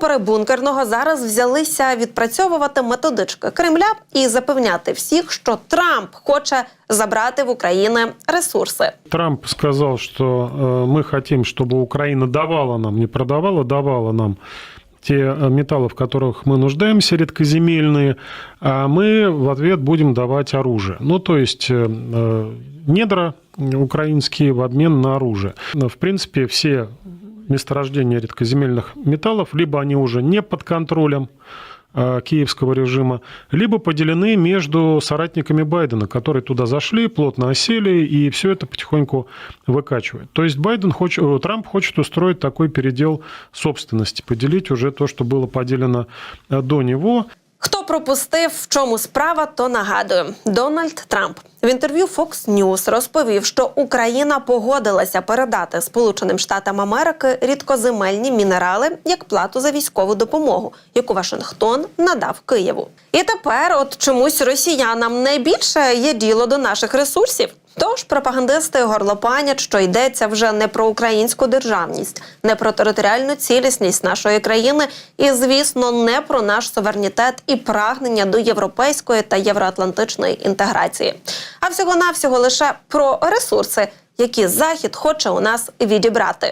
Снайпери бункерного зараз взялися відпрацьовувати методички Кремля і запевняти всіх, що Трамп хоче забрати в України ресурси. Трамп сказал, что э, мы хотим, чтобы Украина давала нам, не продавала, давала нам те э, металлы, в которых мы нуждаемся, редкоземельные, а мы в ответ будем давать оружие. Ну, то есть э, э, недра украинские в обмен на оружие. Но, В принципе, все месторождения редкоземельных металлов, либо они уже не под контролем э, киевского режима, либо поделены между соратниками Байдена, которые туда зашли, плотно осели, и все это потихоньку выкачивает. То есть Байден хочет, э, Трамп хочет устроить такой передел собственности, поделить уже то, что было поделено э, до него. Хто пропустив, в чому справа, то нагадую. Дональд Трамп в інтерв'ю Fox News розповів, що Україна погодилася передати Сполученим Штатам Америки рідкоземельні мінерали як плату за військову допомогу, яку Вашингтон надав Києву. І тепер, от чомусь росіянам найбільше є діло до наших ресурсів. Тож пропагандисти горлопанять, що йдеться вже не про українську державність, не про територіальну цілісність нашої країни, і, звісно, не про наш суверенітет і прагнення до європейської та євроатлантичної інтеграції, а всього навсього лише про ресурси, які захід хоче у нас відібрати.